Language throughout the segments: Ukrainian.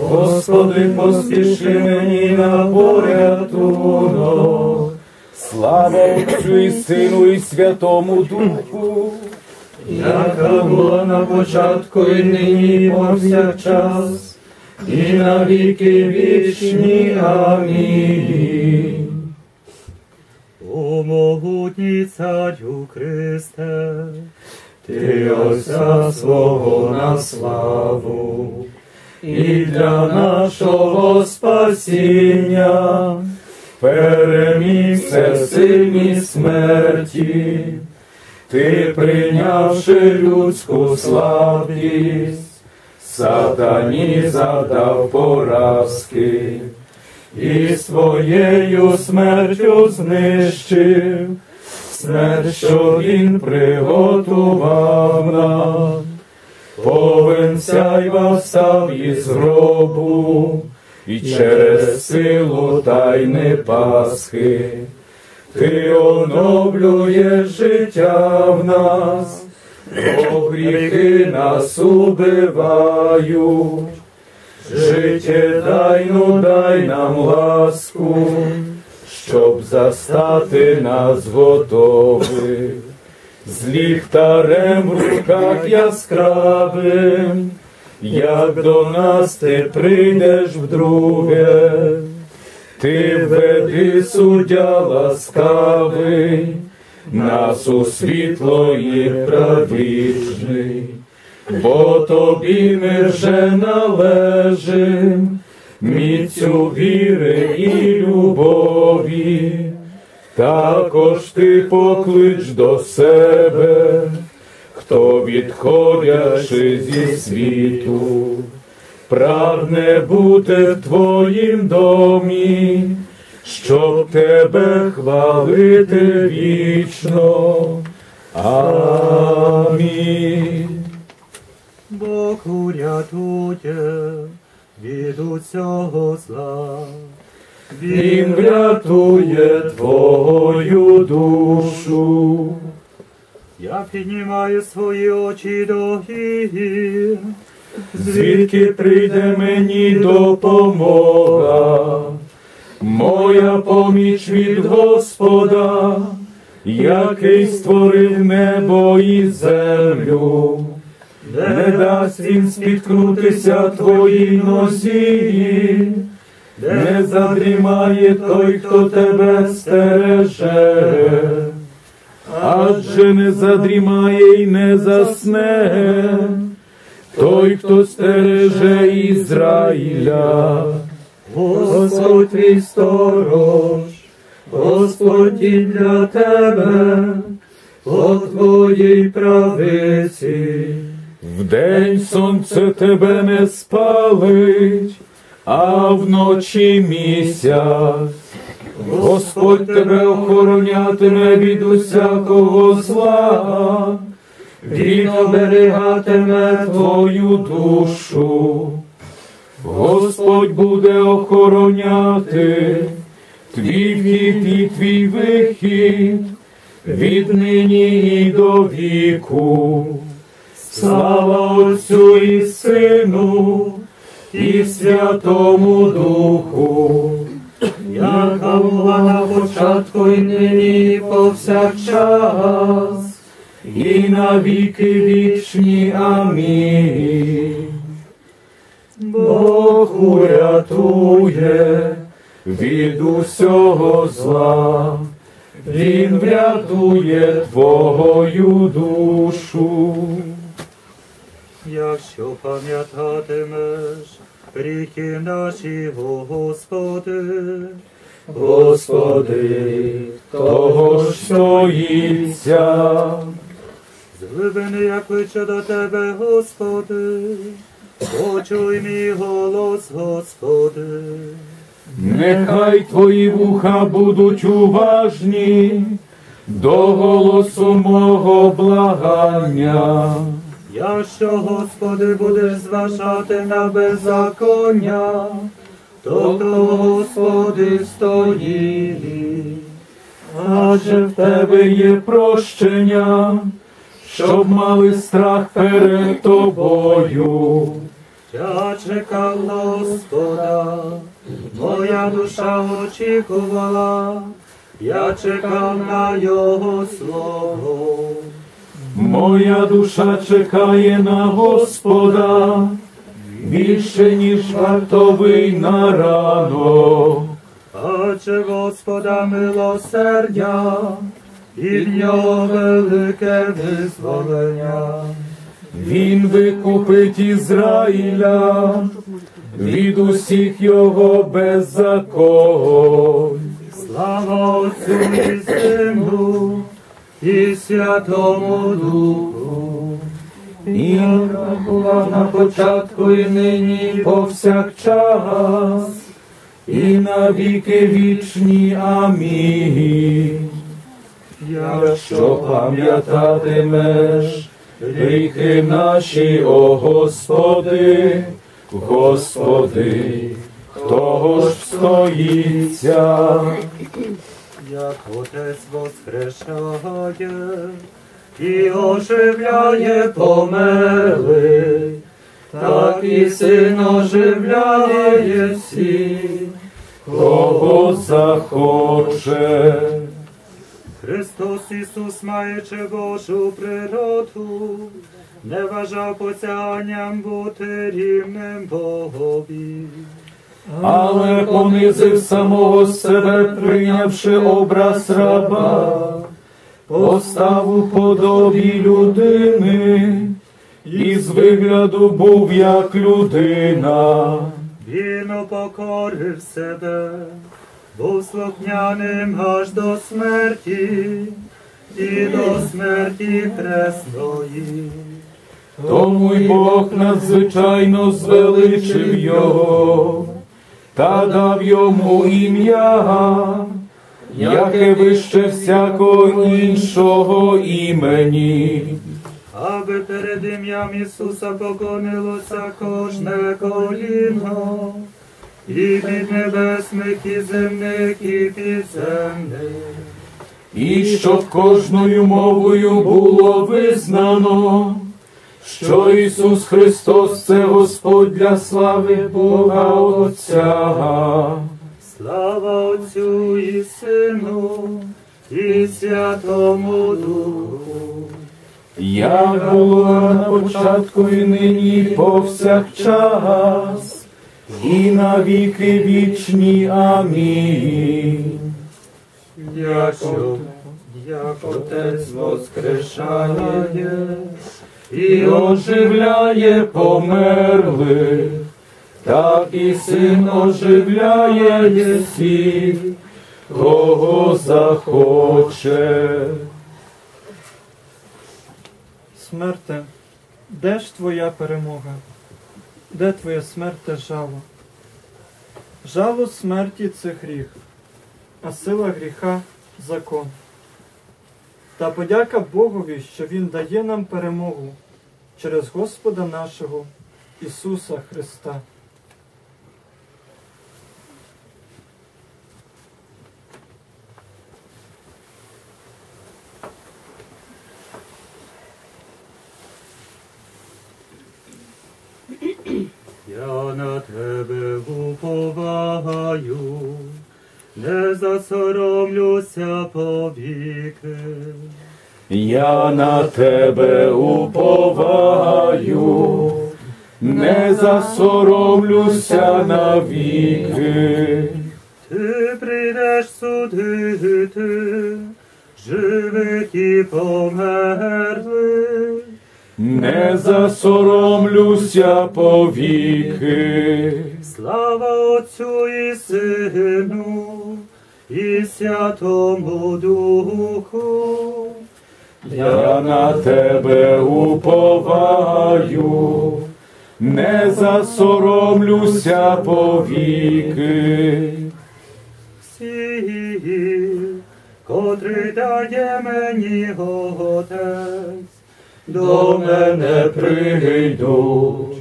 Господи, поспіши мені на порятунок. Слава Отцю і Сину, і Святому Духу, яка була на початку, і нині, і повсякчас, і на віки вічні. Амінь. О могутній царю Христе, Ти Отця свого на славу, і для нашого спасіння переміг всесильні смерті, ти прийнявши людську слабість, сатані задав поразки. І своєю смертю знищив смерть, що він приготував нам. Повен сяйва став із гробу, і через силу тайни Пасхи, ти оновлюєш життя в нас, бо гріхи нас убивають. Життєдайну дай нам ласку, щоб застати нас готових, з ліхтарем в руках яскравим, як до нас ти прийдеш вдруге, ти веди суддя ласкавий, нас у світло і правічний. Бо тобі ми вже належим, міцю віри і любові, також ти поклич до себе, хто відходячи зі світу, прагне бути в твоїм домі, щоб тебе хвалити вічно. Амінь. Бог урятує від усього зла. Він врятує твою душу. Я піднімаю свої очі до гір, Звідки прийде мені допомога? Моя поміч від Господа, який створив небо і землю. Не дасть він спіткнутися твоїй нозі, не задрімає той, хто тебе стереже, адже не задрімає й не засне той, хто стереже Ізраїля. Господь твій сторож, Господь і для тебе, по твоїй правиці. Вдень сонце тебе не спалить, а вночі місяць. Господь тебе охоронятиме від усякого зла, Він оберігатиме твою душу. Господь буде охороняти твій вхід і твій вихід віднині і до віку. Слава Отцю і Сину і Святому Духу, яка була на початку і нині повсякчас, і на віки вічні. Амінь. Бог урятує від усього зла, Він врятує твою душу. Якщо пам'ятатимеш гріхи наші, о Господи, Господи, того ж стоїться, з глибини, як кличе до Тебе, Господи, почуй мій голос, Господи. нехай твої вуха будуть уважні до голосу мого благання. Якщо, Господи, будеш зважати на беззаконня, то хто, Господи, стоїть. адже в тебе є прощення, щоб мали страх перед тобою, Я чекав Господа, моя душа очікувала, я чекав на Його слово. Моя душа чекає на Господа, більше, ніж вартовий на ранок. Адже Господа милосердя, і в нього велике визволення. Він викупить Ізраїля від усіх його беззаконь. Слава Отцю і Сину і Святому Духу. І була на початку і нині повсякчас, і на віки вічні. Амінь. Якщо пам'ятатимеш гріхи наші, о Господи, Господи, хто ж стоїться? Як Отець воскрешає і оживляє померлих, так і Син оживляє всіх, Кого захоче. Христос Ісус, маючи Божу природу, не вважав посяганням бути рівним Богові. Але понизив самого себе, прийнявши образ раба, постав у подобі людини, і з вигляду був як людина. Він упокорив себе, був слухняним аж до смерті, і до смерті хресної. Тому й Бог надзвичайно звеличив його та дав йому ім'я, яке вище всякого іншого імені. Аби перед ім'ям Ісуса поклонилося кожне коліно, і від небесних, і земних, і підземних. І щоб кожною мовою було визнано, що Ісус Христос це Господь для слави Бога Отця. Слава Отцю і Сину, і Святому Духу. Як було на початку і нині повсякчас, і на віки вічні. Амінь. Якщо як Отець воскрешає і оживляє померлих, так і син оживляє всіх, кого захоче. Смерте, де ж твоя перемога? Де твоє смерте жало? Жало смерті це гріх, а сила гріха закон. Та подяка Богові, що Він дає нам перемогу через Господа нашого Ісуса Христа. Я на тебе уповаю, не засоромлюся повіки. Я на тебе уповаю, не засоромлюся навіки. Ти прийдеш судити живих і померлих. Не засоромлюся повіки. Слава Отцю і Сину, і Святому Духу. Я на тебе уповаю, не засоромлюся повіки. Всі, котрий дає мені Отець, До мене прийдуть,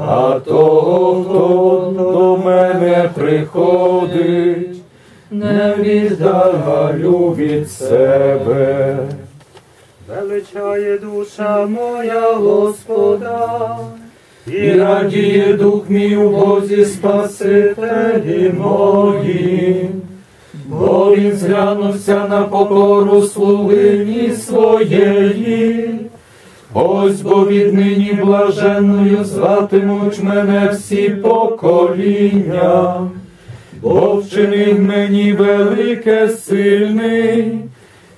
а того, хто до мене приходить, не віддалю від себе. Величає душа моя Господа, і радіє дух мій у Бозі Спасителі моїм. Бо він зглянувся на покору слугині своєї. Ось бо віднині блаженною зватимуть мене всі покоління, бо вчинив мені велике сильний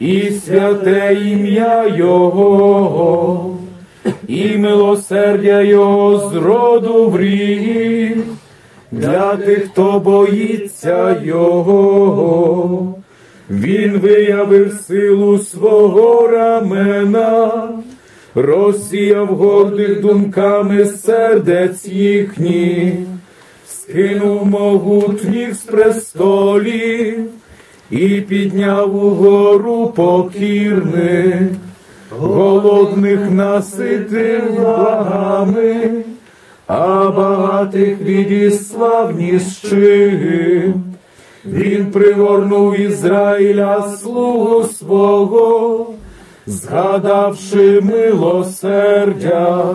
і святе ім'я Його, і милосердя Його з роду в рік для тих, хто боїться Його. Він виявив силу свого рамена, розсіяв гордих думками сердець їхніх, скинув могутніх з престолів і підняв угору покірних, голодних наситив благами, а багатих відіслав ні з чим. Він пригорнув Ізраїля слугу свого, згадавши милосердя,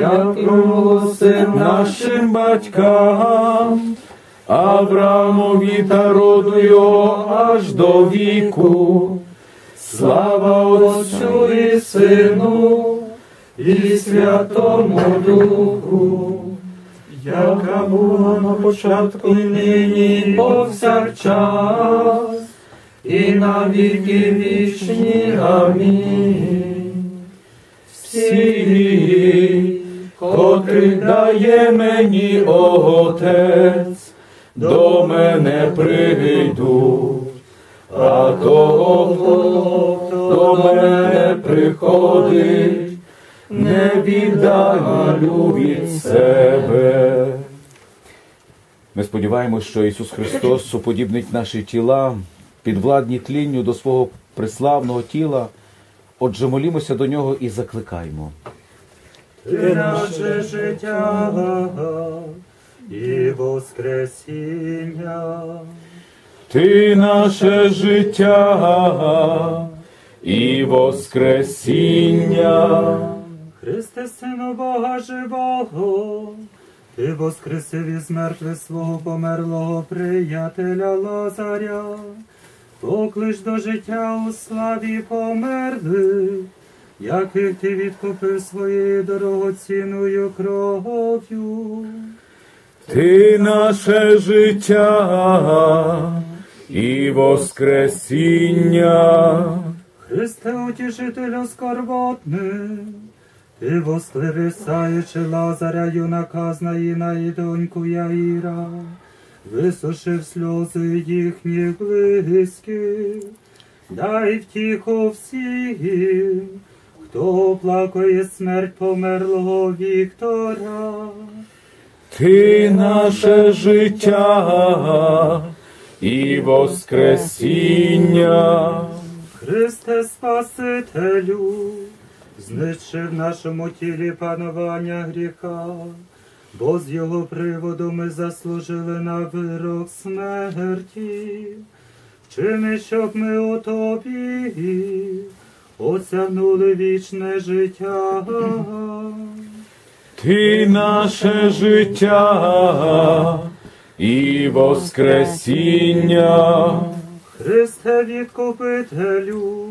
як проголосив нашим батькам, Авраамові та роду його аж до віку. Слава Отцю і Сину і Святому Духу яка була на початку і нині, повсякчас, і на віки вічні. Амінь. Всі, котрих дає мені Отець, до мене прийдуть, а того, хто до мене приходить, не віддалю від себе. Ми сподіваємось, що Ісус Христос суподібнить наші тіла підвладні тлінню до свого преславного тіла. Отже, молімося до нього і закликаємо. Ти наше життя і воскресіння. Ти наше життя і воскресіння. Христе, Сину Бога живого, Ти воскресив із мертвих свого померлого приятеля Лазаря, поклич до життя у славі померлих, яких ти відкупив своєю дорогоцінною кров'ю. Ти наше життя і воскресіння. Христе, утішителю скорботних, ти воскресаючи Лазаря, юнака Знаїна і доньку Яїра, висушив сльози їхніх близьких, дай втіху всім, хто оплакує смерть померлого Віктора. Ти наше життя і воскресіння. Христе Спасителю, знищив в нашому тілі панування гріха, бо з його приводу ми заслужили на вирок смерті. Вчини, щоб ми у тобі осягнули вічне життя. Ти наше життя і воскресіння. Христе відкупителю,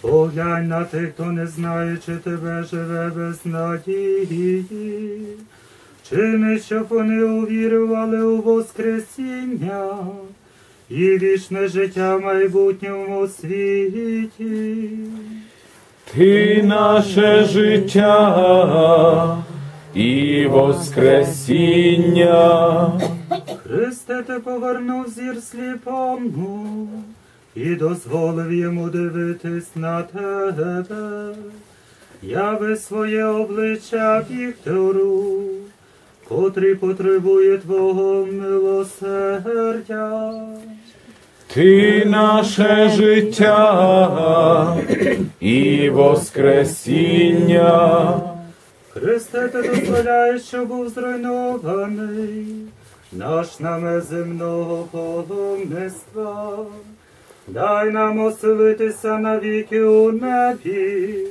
поглянь на тих, хто не знає, чи тебе живе без надії. Чини, щоб вони увірували у Воскресіння і вічне життя в майбутньому світі. Ти наше життя і воскресіння. Христе, ти повернув зір сліпому і дозволив йому дивитись на тебе. Яви своє обличчя Віктору, котрий потребує Твого милосердя. Ти наше життя і воскресіння. Христе, ти дозволяєш, що був зруйнований наш намет земного погомництва. Дай нам оселитися навіки у небі,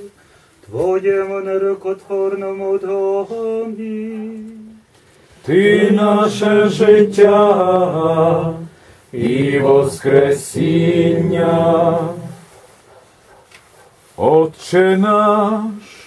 Твоєму нерукотворному домі. Ти наше життя і воскресіння. Отче наш,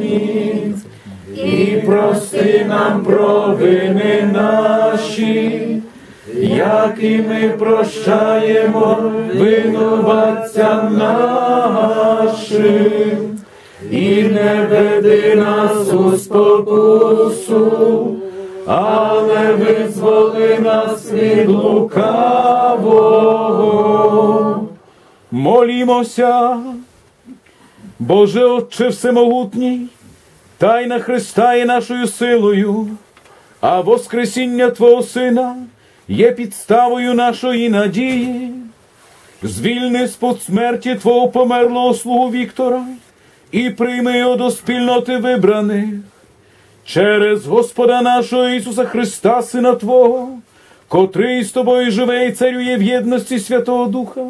і прости нам провини наші, як і ми прощаємо винуватцям нашим, і не веди нас у спокусу, але визволи нас від лукавого. Молімося, Боже Отче Всемогутній, тайна Христа є нашою силою, а Воскресіння Твого Сина є підставою нашої надії. Звільни з-под смерті Твого померлого слугу Віктора і прийми його до спільноти вибраних через Господа нашого Ісуса Христа, Сина Твого, котрий з тобою живе і царює в єдності Святого Духа,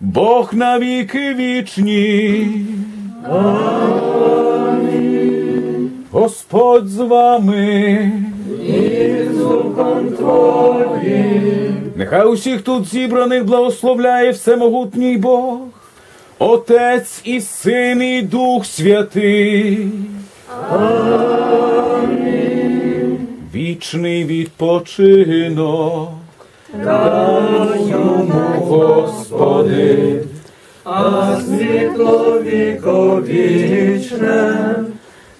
Бог навіки вічні. Господь з вами. Нехай усіх тут зібраних благословляє всемогутній Бог, Отець і Син, і Дух Святий. Вічний відпочинок. Дай йому, Господи, а світло віковічне,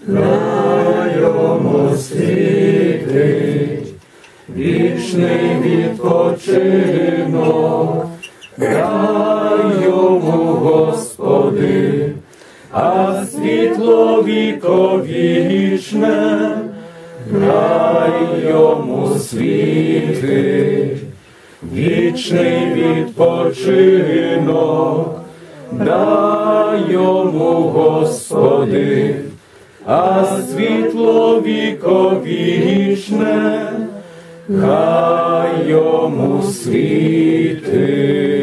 дай йому світить, вічний відпочинок, дай Господи, а світло віковічне, дай йому світить, вічний відпочинок, дай йому, Господи, а світло віковічне, хай йому світить.